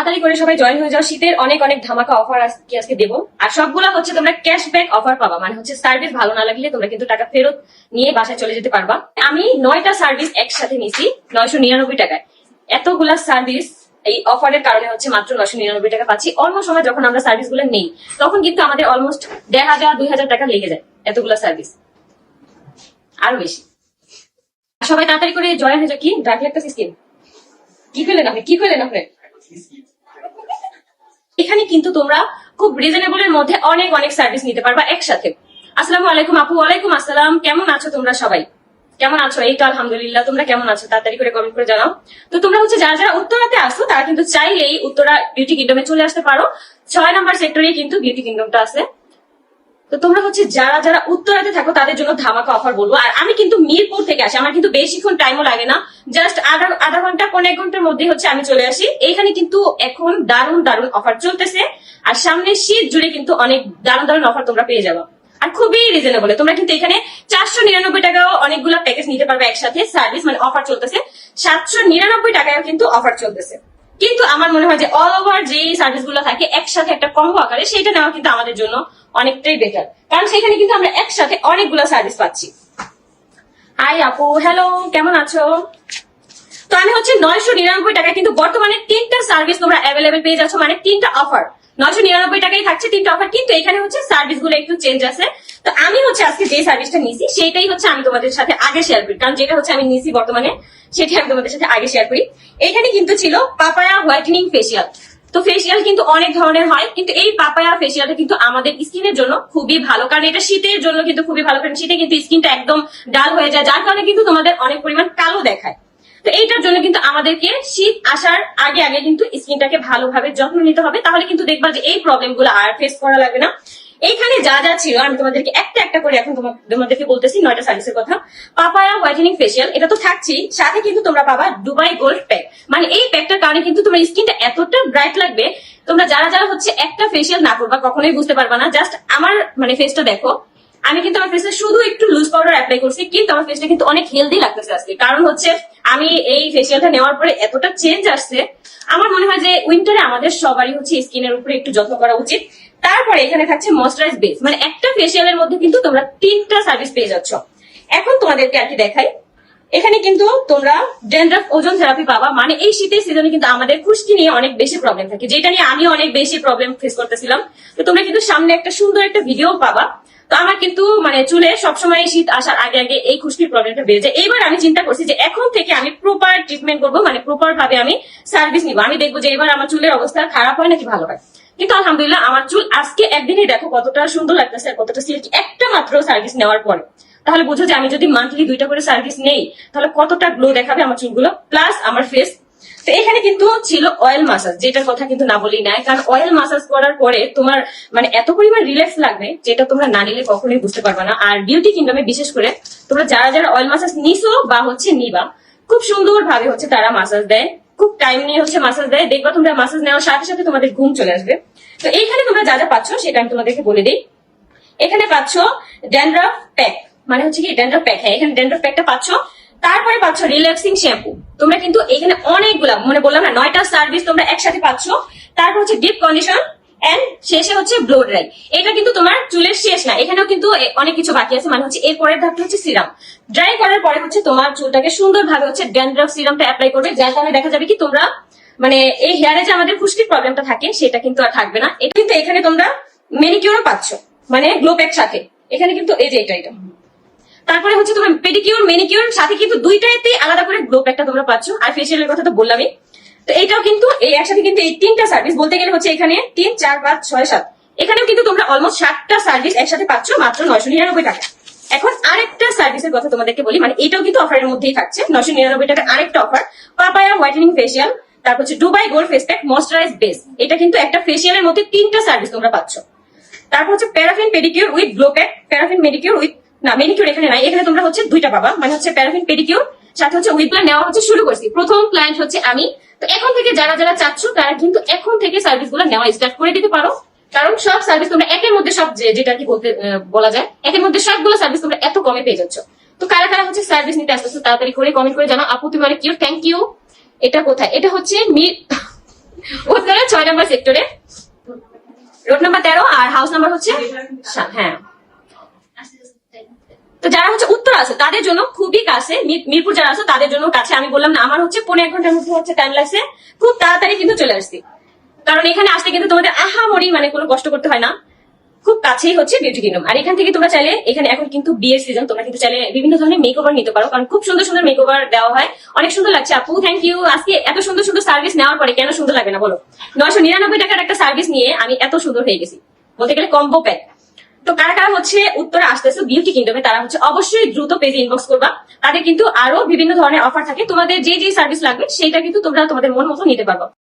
তাড়াতাড়ি করে সবাই জয়েন হয়ে যাও। শীতের অনেক অনেক ধামাকা অফার আজকে আজকে দেবো। আর সবগুলা হচ্ছে তোমরা ক্যাশব্যাক অফার পাবা। মানে হচ্ছে সার্ভিস ভালো না লাগলে তোমরা কিন্তু টাকা ফেরত নিয়ে বাসায় চলে যেতে পারবা। আমি নয়টা সার্ভিস একসাথে নিছি, নয়শো নিরানব্বই টাকায়। এতগুলা সার্ভিস এই অফারের কারণে হচ্ছে মাত্র নশো নিরানব্বই টাকা পাচ্ছি। অন্য সময় যখন আমরা সার্ভিসগুলো নেই, তখন কিন্তু আমাদের অলমোস্ট দেড় হাজার, দুই হাজার টাকা লেগে যায় এতগুলা সার্ভিস আরও বেশি। সবাই তাড়াতাড়ি করে জয়েন হয়ে যাও। কি? ডাক একটা স্কিম কি করলেন আপনি? কি করলেন আপনি? এখানে কিন্তু তোমরা খুব রিজনেবল এর মধ্যে অনেক অনেক সার্ভিস নিতে পারবা একসাথে। আসসালামু আলাইকুম আপু, ওয়ালাইকুম আসসালাম। কেমন আছো তোমরা সবাই? কেমন আছো? এই তো আলহামদুলিল্লাহ, তোমরা কেমন আছো? তাড়াতাড়ি করে কমেন্ট করে জানাও। তো তোমরা হচ্ছে যারা যারা উত্তরাতে আসো তারা কিন্তু চাইলেই উত্তরা বিউটি কিংডমে চলে আসতে পারো। ছয় নাম্বার সেক্টরে কিন্তু বিউটি কিংডমটা আছে। তো তোমরা হচ্ছে যারা যারা উত্তরাতে থাকো, তাদের জন্য ধামাকা অফার বলব। আর আমি কিন্তু মিরপুর থেকে আসি, আমার কিন্তু বেশিক্ষণ টাইমও লাগে না। জাস্ট আধা আধা ঘণ্টা এক ঘণ্টার মধ্যে হচ্ছে আমি চলে আসি। এইখানে কিন্তু এখন দারুণ দারুণ অফার চলতেছে। আর সামনে শীত জুড়ে কিন্তু অনেক দারুণ দারুণ অফার তোমরা পেয়ে যাবে। আর খুবই রিজনেবল তোমরা কিন্তু এখানে চারশো নিরানব্বই টাকাও অনেকগুলো প্যাকেজ নিতে পারবে একসাথে সার্ভিস মানে অফার চলতেছে। সাতশো নিরানব্বই টাকায়ও কিন্তু অফার চলতেছে। কিন্তু আমার মনে হয় যে অল ওভার যে সার্ভিসগুলো থাকে, একসাথে একটা কম্বো আকারে সেটা নেওয়া কিন্তু আমাদের জন্য অনেকটাই বেটার কারণ সেখানে কিন্তু আমরা একসাথে অনেকগুলো সার্ভিস পাচ্ছি। হাই আপু হ্যালো কেমন আছো? তো আমি হচ্ছে নয়শো নিরানব্বই টাকায় কিন্তু বর্তমানে তিনটা সার্ভিস তোমরা অ্যাভেলেবেল পেয়ে যাচ্ছ মানে তিনটা অফার নয়শো নিরানব্বই টাকায় থাকছে তিনটা অফার কিন্তু এখানে হচ্ছে সার্ভিসগুলো একটু চেঞ্জ আছে। তো আমি হচ্ছে আজকে যে সার্ভিসটা নিছি সেটাই হচ্ছে আমি তোমাদের সাথে আগে শেয়ার করি। কারণ যেটা হচ্ছে আমি নিছি বর্তমানে সেটাই আমি তোমাদের সাথে আগে শেয়ার করি। এখানে কিন্তু ছিল পাপায়া হোয়াইটেনিং ফেসিয়াল তো ফেসিয়াল কিন্তু অনেক ধরনের হয়, কিন্তু এই পাপায়া ফেসিয়ালটা কিন্তু আমাদের স্কিনের জন্য খুবই ভালো। কারণ এটা শীতের জন্য কিন্তু খুবই ভালো, কারণ শীতে কিন্তু স্কিনটা একদম ডাল হয়ে যায়, যার কারণে কিন্তু তোমাদের অনেক পরিমাণ কালো দেখায়। তো এইটার জন্য কিন্তু আমাদেরকে শীত আসার আগে আগে কিন্তু স্কিনটাকে ভালোভাবে যত্ন নিতে হবে। তাহলে কিন্তু দেখবা যে এই প্রবলেমগুলো আর ফেস করা লাগবে না। এইখানে যা যা ছিল, আমি তোমাদেরকে একটা একটা করে এখন তোমা- তোমাদেরকে বলতেছি, নয়টা সার্ভিসের কথা। পাপায়া হোয়াইটেনিং ফেসিয়াল এটা তো থাকছি সাথে কিন্তু তোমরা পাবা দুবাই গোল্ড প্যাক মানে এই প্যাকটার কারণে কিন্তু তোমার স্কিনটা এতটা ব্রাইট লাগবে, তোমরা যারা যারা হচ্ছে একটা ফেসিয়াল না করবা, কখনোই বুঝতে পারবা না। জাস্ট আমার মানে ফেসটা দেখো। আমি কিন্তু আমার ফেসে শুধু একটু লুজ পাউডার অ্যাপ্লাই করছি, কিন্তু আমার ফেসটা কিন্তু অনেক হেলদি লাগতেছে আজকে। কারণ হচ্ছে, আমি এই ফেসিয়ালটা নেওয়ার পরে এতটা চেঞ্জ আসছে, আমার মনে হয় যে উইন্টারে আমাদের সবারই হচ্ছে স্কিনের উপরে একটু যত্ন করা উচিত। তারপরে এখানে থাকছে ময়শ্চারাইজ বেস মানে একটা ফেসিয়ালের মধ্যে কিন্তু তোমরা তিনটা সার্ভিস পেয়ে যাচ্ছ। এখন তোমাদেরকে আর কি দেখাই। এখানে কিন্তু তোমরা ড্যান্ড্রাফ ওজন থেরাপি পাবা। মানে এই শীতের সিজনে কিন্তু আমাদের খুশকি নিয়ে অনেক বেশি প্রবলেম থাকে। যেটা নিয়ে আমি অনেক বেশি প্রবলেম ফেস করতেছিলাম। তো তোমরা কিন্তু সামনে একটা সুন্দর একটা ভিডিও পাবা। তো আমার কিন্তু মানে চুলে সবসময় শীত আসার আগে আগে এই খুশকির প্রবলেমটা বেড়ে যায়। এইবার আমি চিন্তা করছি যে এখন থেকে আমি প্রপার ট্রিটমেন্ট করব মানে প্রপার ভাবে আমি সার্ভিস নিবো। আমি দেখব যে এবার আমার চুলের অবস্থা খারাপ হয় নাকি ভালো হয়। কিন্তু আলহামদুলিল্লাহ আমার চুল আজকে একদিনই দেখো কতটা সুন্দর লাগতেছে কতটা সিল্কি একটা মাত্র সার্ভিস নেওয়ার পরে। তাহলে বুঝো যে আমি যদি মান্থলি দুইটা করে সার্ভিস নেই, তাহলে কতটা গ্লো দেখাবে আমার চুলগুলো? প্লাস আমার ফেস তো এখানে কিন্তু ছিল অয়েল মাসাজ যেটার কথা কিন্তু না বলি নাই। কারণ অয়েল মাসাজ করার পরে তোমার মানে এত পরিমাণ রিল্যাক্স লাগবে, যেটা তোমরা না নিলে কখনোই বুঝতে পারবে না। আর বিউটি কিংডমে বিশেষ করে তোমরা যারা যারা অয়েল মাসাজ নিছো বা হচ্ছে নিবা, খুব সুন্দর ভাবে হচ্ছে তারা মাসাজ দেয়। খুব টাইম নিয়ে হচ্ছে মাসাজ দেয়। দেখবা তোমরা মাসাজ নেওয়ার সাথে সাথে তোমাদের ঘুম চলে আসবে। তো এইখানে তোমরা যা যা পাচ্ছ, সেটা আমি তোমাদেরকে বলে দিই। এখানে পাচ্ছ ড্যান্ড্রাফ প্যাক মানে হচ্ছে কি ড্যান্ড্রাফ প্যাক হ্যাঁ এখানে ড্যান্ড্রাফ প্যাকটা পাচ্ছ। তারপরে পাচ্ছ রিল্যাক্সিং শ্যাম্পু তোমরা কিন্তু এখানে অনেকগুলা মানে বললাম না, নয়টা সার্ভিস তোমরা একসাথে পাচ্ছ। তারপর হচ্ছে ডিপ কন্ডিশন এন্ড শেষে হচ্ছে ব্লো ড্রাই এটা কিন্তু তোমার চুলের শেষ না, এখানেও কিন্তু অনেক কিছু বাকি আছে। মানে হচ্ছে এর পরের ধাপটা হচ্ছে সিরাম ড্রাই করার পরে হচ্ছে তোমার চুলটাকে সুন্দরভাবে হচ্ছে ড্যান্ড্রাফ সিরামটা অ্যাপ্লাই করবে, যার কারণে দেখা যাবে কি তোমরা মানে এই হেয়ারে যে আমাদের খুশকির প্রবলেমটা থাকে, সেটা কিন্তু আর থাকবে না। এটা কিন্তু এখানে তোমরা মেনিকিউরও পাচ্ছ মানে গ্লো প্যাক সাথে। এখানে কিন্তু এই যে এটা এটা। তারপরে হচ্ছে তোমার পেডিকিউর মেনিকিউর সাথে কিন্তু দুইটাতে আলাদা করে গ্লো প্যাকটা তোমরা পাচ্ছ। আর ফেসিয়ালের কথা তো বললামই। তো এইটাও কিন্তু, এই একসাথে কিন্তু এই তিনটা সার্ভিস বলতে গেলে হচ্ছে এখানে তিন, চার, পাঁচ, ছয়, সাত। এখানেও কিন্তু তোমরা অলমোস্ট সাতটা সার্ভিস একসাথে পাচ্ছ, মাত্র নয়শো নিরানব্বই টাকা। এখন আরেকটা সার্ভিসের কথা তোমাদেরকে বলি মানে এটাও কিন্তু অফারের মধ্যেই থাকছে, নয়শো নিরানব্বই টাকা আরেকটা অফার পাপায়া হোয়াইটেনিং ফেসিয়াল তারপর হচ্ছে Dubai gold face pack moisturise base এটা কিন্তু একটা ফেসিয়ালের মধ্যে তিনটা সার্ভিস তোমরা পাচ্ছ। তারপর হচ্ছে paraffin pedicure with glow pack paraffin manicure with না মেডিকিউর এখানে নাই। এখানে তোমরা হচ্ছে দুইটা পাবা। মানে হচ্ছে প্যারাফিন পেডিকিউর সাথে হচ্ছে উইথ প্ল্যান নেওয়া হচ্ছে শুরু করছি। প্রথম ক্লায়েন্ট হচ্ছে আমি। তো এখন থেকে যারা যারা চাচ্ছ, তারা কিন্তু এখন থেকে সার্ভিসগুলো নেওয়া স্টার্ট করে দিতে পারো। কারণ সব সার্ভিস তোমরা একের মধ্যে সব যেটা কি বলতে বলা যায়, একের মধ্যে সবগুলো সার্ভিস তোমরা এত কমে পেয়ে যাচ্ছ। তো কারা কারা হচ্ছে সার্ভিস নিতে আসতেছো, তাড়াতাড়ি করে কমেন্ট করে জানাও। আপু তুমি কিউ থ্যাংক ইউ এটা কোথায়? এটা হচ্ছে মি উত্তরা ছয় নম্বর সেক্টরে রোড নাম্বার তেরো আর হাউস নাম্বার হচ্ছে হ্যাঁ। তো যারা হচ্ছে উত্তর আছে, তাদের জন্য খুবই কাছে মিরপুর যারা আছে, তাদের জন্য কাছে আমি বললাম, না, আমার হচ্ছে পনেরো এক ঘণ্টার মধ্যে হচ্ছে টাইম লাগছে। খুব তাড়াতাড়ি কিন্তু চলে আসছি। কারণ এখানে আসতে কিন্তু তোমাদের আহামরি মানে কোনো কষ্ট করতে হয় না। খুব কাছেই হচ্ছে বিউটি কিংডম আর এখান থেকে তোমরা চাইলে, এখানে এখন কিন্তু বিয়ের সিজন তোমরা কিন্তু চাইলে বিভিন্ন ধরনের মেকওভার নিতে পারো। কারণ খুব সুন্দর সুন্দর মেকওভার দেওয়া হয়। অনেক সুন্দর লাগছে। আপু থ্যাংক ইউ আজকে এত সুন্দর সুন্দর সার্ভিস নেওয়ার পরে কেন সুন্দর লাগে না বলো? নয়শো নিরানব্বই টাকার একটা সার্ভিস নিয়ে আমি এত সুন্দর হয়ে গেছি। বলতে গেলে কম্বো প্যাক তো কারা কারা হচ্ছে উত্তরে আসতেছে বিউটি কিংডমে তারা হচ্ছে অবশ্যই দ্রুত পেজে ইনবক্স করবা। তাদের কিন্তু আরও বিভিন্ন ধরনের অফার থাকে। তোমাদের যে যে সার্ভিস লাগবে সেটা কিন্তু তোমরা তোমাদের মন মতো নিতে পারব।